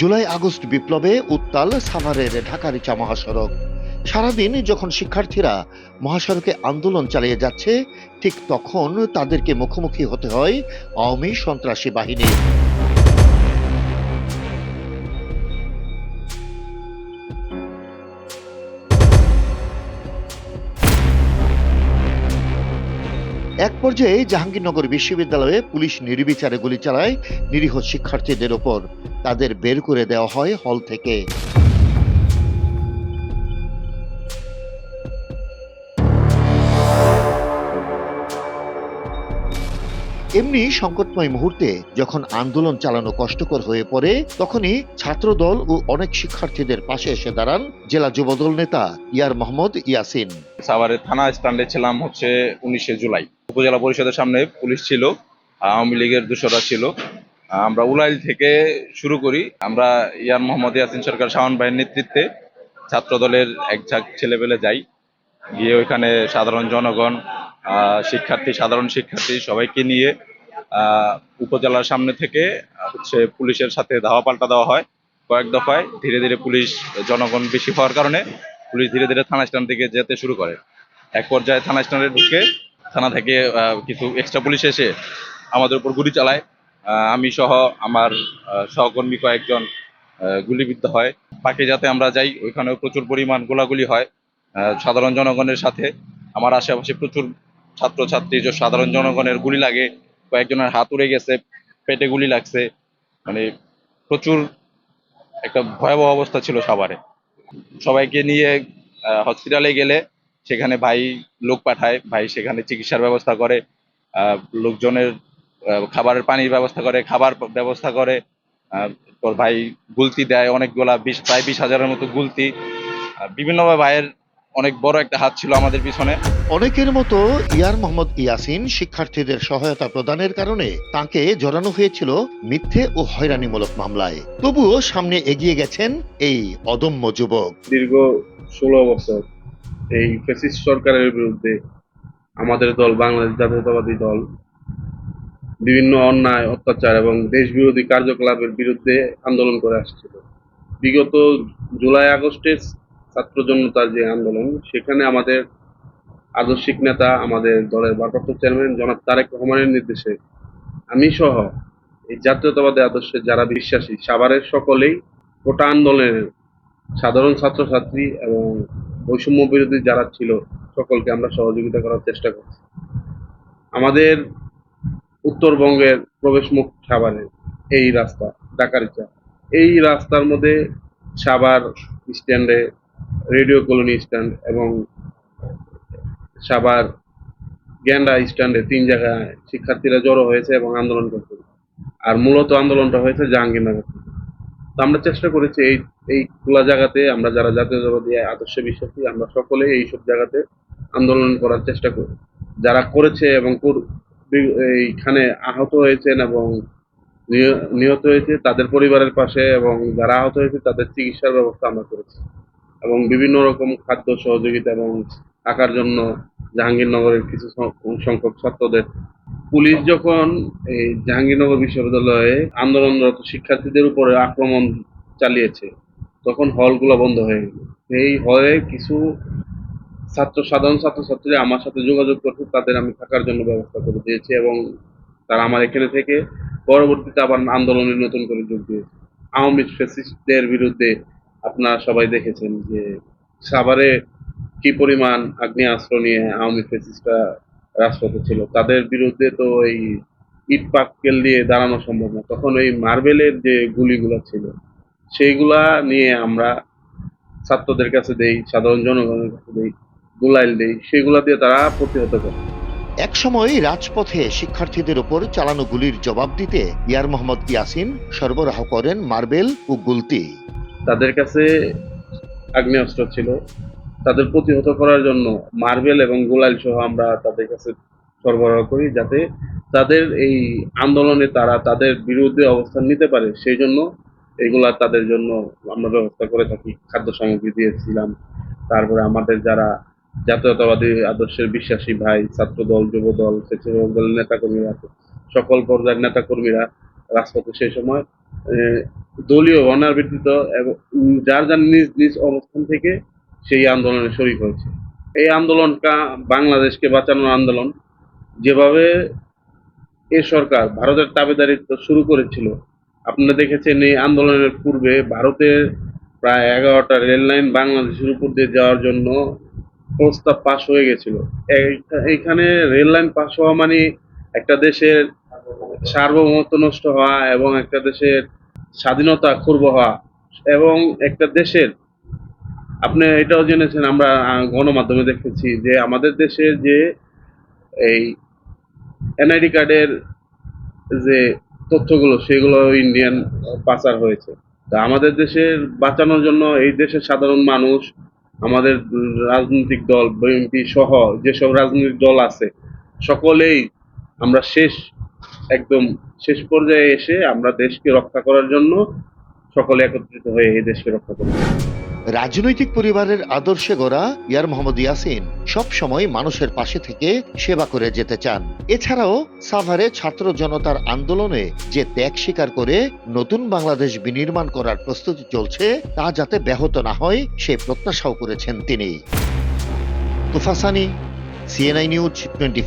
July August বিপ্লবে উত্তাল সাভারের ঢাকারিচা মহাসড়ক। সারাদিন যখন শিক্ষার্থীরা মহাসড়কে আন্দোলন চালিয়ে যাচ্ছে, ঠিক তখন তাদেরকে মুখোমুখি হতে হয় আওয়ামী সন্ত্রাসী বাহিনীর এক পর্যায়ে জাহাঙ্গীরনগর বিশ্ববিদ্যালয়ে পুলিশ নির্বিচারে গুলি চালায় নিরীহ শিক্ষার্থীদের ওপর। তাদের বের করে দেওয়া হয় হল থেকে। এমনি সংকটময় মুহূর্তে যখন আন্দোলন চালানো কষ্টকর হয়ে পড়ে, তখনই ছাত্রদল ও অনেক শিক্ষার্থীদের পাশে এসে দাঁড়ান জেলা যুবদল নেতা ইয়ার মোহাম্মদ ইয়াসিন। সাভারের থানা স্ট্যান্ডে ছিলাম হচ্ছে উনিশে জুলাই। উপজেলা পরিষদের সামনে পুলিশ ছিল, আওয়ামী লীগের দূষরা ছিল। আমরা উলাইল থেকে শুরু করি। আমরা ইয়ার মোহাম্মদ ইয়াসিন সরকার শাওন ভাইয়ের নেতৃত্বে ছাত্র দলের এক ঝাঁক ছেলেপেলে যাই। গিয়ে ওইখানে সাধারণ জনগণ শিক্ষার্থী, সাধারণ শিক্ষার্থী সবাইকে নিয়ে উপজেলার সামনে থেকে হচ্ছে পুলিশের সাথে ধাওয়া পাল্টা দেওয়া হয় কয়েক দফায়। ধীরে ধীরে পুলিশ জনগণ বেশি হওয়ার কারণে পুলিশ ধীরে ধীরে থানা স্ট্যান্ড থেকে যেতে শুরু করে। এক পর্যায়ে থানা স্ট্যান্ডে ঢুকে থানা থেকে কিছু এক্সট্রা পুলিশ এসে আমাদের উপর গুলি চালায়। আমি সহ আমার সহকর্মী কয়েকজন গুলিবিদ্ধ হয়। বাকি যাতে আমরা যাই, ওইখানেও প্রচুর পরিমাণ গোলাগুলি হয় সাধারণ জনগণের সাথে। আমার আশেপাশে প্রচুর ছাত্রছাত্রী, যে সাধারণ জনগণের গুলি লাগে, কয়েকজনের হাত উড়ে গেছে, পেটে গুলি লাগছে। মানে প্রচুর একটা ভয়াবহ অবস্থা ছিল সবারে। সবাইকে নিয়ে হসপিটালে গেলে সেখানে ভাই লোক পাঠায় ভাই সেখানে চিকিৎসার ব্যবস্থা করে আহ, লোকজনের আহ, খাবারের পানির ব্যবস্থা করে খাবার ব্যবস্থা করে তোর ভাই গুলতি দেয় অনেকগুলা বিশ প্রায় বিশ হাজারের মতো গুলতি। বিভিন্নভাবে ভাইয়ের অনেক বড় একটা হাত ছিল আমাদের পিছনে। অনেকের মতো ইয়ার মোহাম্মদ ইয়াসিন শিক্ষার্থীদের সহায়তা প্রদানের কারণে তাকে জড়ানো হয়েছিল মিথ্যে ও হয়রানিমূলক মামলায়। তবুও সামনে এগিয়ে গেছেন এই অদম্য যুবক। দীর্ঘ ষোলো বছর এই ফ্যাসিস্ট সরকারের বিরুদ্ধে আমাদের দল, বাংলাদেশ জাতীয়তাবাদী দল, বিভিন্ন অন্যায়, অত্যাচার এবং দেশ বিরোধী কার্যকলাপের বিরুদ্ধে আন্দোলন করে আসছিল। বিগত জুলাই, আগস্টের ছাত্র জনতার যে আন্দোলন, সেখানে আমাদের আদর্শিক নেতা, আমাদের দলের ভারপ্রাপ্ত চেয়ারম্যান জনাব তারেক রহমানের নির্দেশে আমি সহ এই জাতীয়তাবাদী আদর্শে যারা বিশ্বাসী, সাভারের সকলেই গোটা আন্দোলনের সাধারণ ছাত্রছাত্রী এবং বৈষম্য বিরোধী যারা ছিল, সকলকে আমরা সহযোগিতা করার চেষ্টা করছি আমাদের উত্তরবঙ্গের প্রবেশ মুখ সাভারে এই রাস্তা, ডাকারিচা, এই রাস্তার মধ্যে সাভার স্ট্যান্ডে, রেডিও কলোনি স্ট্যান্ড এবং সাভার গ্যান্ডা স্ট্যান্ডে তিন জায়গায় শিক্ষার্থীরা জড়ো হয়েছে এবং আন্দোলন করছে আর মূলত আন্দোলনটা হয়েছে জাহাঙ্গীরনগর। তো আমরা চেষ্টা করেছি এই এই খোলা জায়গাতে আমরা যারা জাতীয়তাবাদী আদর্শে বিশ্বাসী, আমরা সকলে এইসব জায়গাতে আন্দোলন করার চেষ্টা করি। যারা করেছে এবং এইখানে আহত হয়েছেন এবং নিহ- নিহত হয়েছে, তাদের পরিবারের পাশে এবং যারা আহত হয়েছে, তাদের চিকিৎসার ব্যবস্থা আমরা করেছি। এবং বিভিন্ন রকম খাদ্য সহযোগিতা এবং থাকার জন্য জাহাঙ্গীরনগরের কিছু সংখ্যক ছাত্রদের। পুলিশ যখন এই জাহাঙ্গীরনগর বিশ্ববিদ্যালয়ে আন্দোলনরত শিক্ষার্থীদের উপরে আক্রমণ চালিয়েছে তখন হলগুলো বন্ধ হয়ে গেল। এই হলে কিছু ছাত্র, সাধারণ ছাত্রছাত্রীরা আমার সাথে যোগাযোগ করছে, তাদের আমি থাকার জন্য ব্যবস্থা করে দিয়েছি এবং তারা আমার এখানে থেকে পরবর্তীতে আবার আন্দোলনে নতুন করে যোগ দিয়েছে। আওয়ামী ফেসিস্টদের বিরুদ্ধে আপনারা সবাই দেখেছেন যে সাভারে কি পরিমাণ আগ্নেয়াস্ত্র নিয়ে আওয়ামী ফ্যাসিস্টরা রাজপথে ছিল। তাদের বিরুদ্ধে তো এই ইট পাক্কেল দিয়ে দাঁড়ানো সম্ভব না। তখন ওই মার্বেলের যে গুলিগুলো ছিল সেইগুলা নিয়ে আমরা ছাত্রদের কাছে দেই সাধারণ জনগণের কাছে দেই গুলাইল দেই সেগুলা দিয়ে তারা প্রতিহত করে। একসময় রাজপথে শিক্ষার্থীদের ওপর চালানো গুলির জবাব দিতে ইয়ার মোহাম্মদ ইয়াসিন সরবরাহ করেন মার্বেল ও গুলতি। তাদের কাছে আগ্নেয়াস্ত্র ছিল। তাদের প্রতিহত করার জন্য মার্বেল এবং গোলাইল সহ আমরা তাদের কাছে সরবরাহ করি যাতে তাদের এই আন্দোলনে তারা তাদের বিরুদ্ধে অবস্থান নিতে পারে। সেই জন্য এগুলা তাদের জন্য আমরা ব্যবস্থা করে থাকি। খাদ্য সামগ্রী দিয়েছিলাম। তারপরে আমাদের যারা জাতীয়তাবাদী আদর্শের বিশ্বাসী ভাই, ছাত্রদল, যুবদল স্বেচ্ছাসেবক দলের নেতাকর্মীরা সকল পর্যায়ের নেতাকর্মীরা রাজপথে সেই সময় দলীয় অনার ব্যতীত এবং যার যার নিজ নিজ অবস্থান থেকে সেই আন্দোলনে শরিক হয়েছে। এই আন্দোলনটা বাংলাদেশকে বাঁচানোর আন্দোলন। যেভাবে এ সরকার ভারতের তাবেদারিত্ব শুরু করেছিল আপনারা দেখেছেন এই আন্দোলনের পূর্বে ভারতের প্রায় এগারোটা রেল লাইন বাংলাদেশের উপর দিয়ে যাওয়ার জন্য প্রস্তাব পাশ হয়ে গেছিল। এই- এইখানে রেল লাইন পাশ হওয়া মানে একটা দেশের সার্বভৌমত্ব নষ্ট হওয়া এবং একটা দেশের স্বাধীনতা খর্ব হওয়া এবং একটা দেশের, আপনি এটাও জেনেছেন, আমরা গণমাধ্যমে দেখেছি যে আমাদের দেশের যে এই এনআইডি কার্ডের যে তথ্যগুলো, সেগুলো ইন্ডিয়ান পাচার হয়েছে। তা আমাদের দেশের বাঁচানোর জন্য এই দেশের সাধারণ মানুষ, আমাদের রাজনৈতিক দল বিএনপি সহ যেসব রাজনৈতিক দল আছে, সকলেই আমরা শেষ, একদম শেষ পর্যায়ে এসে আমরা দেশকে রক্ষা করার জন্য সকলে একত্রিত হয়ে এই দেশকে রক্ষা করি রাজনৈতিক পরিবারের আদর্শে গড়া ইয়ার মোহাম্মদ ইয়াসিন সব সময় মানুষের পাশে থেকে সেবা করে যেতে চান। এছাড়াও সাভারে ছাত্র জনতার আন্দোলনে যে ত্যাগ স্বীকার করে নতুন বাংলাদেশ বিনির্মাণ করার প্রস্তুতি চলছে, তা যাতে ব্যাহত না হয়, সে প্রত্যাশাও করেছেন তিনি। তুফাসানি সিএনআই নিউজ টোয়েন্টি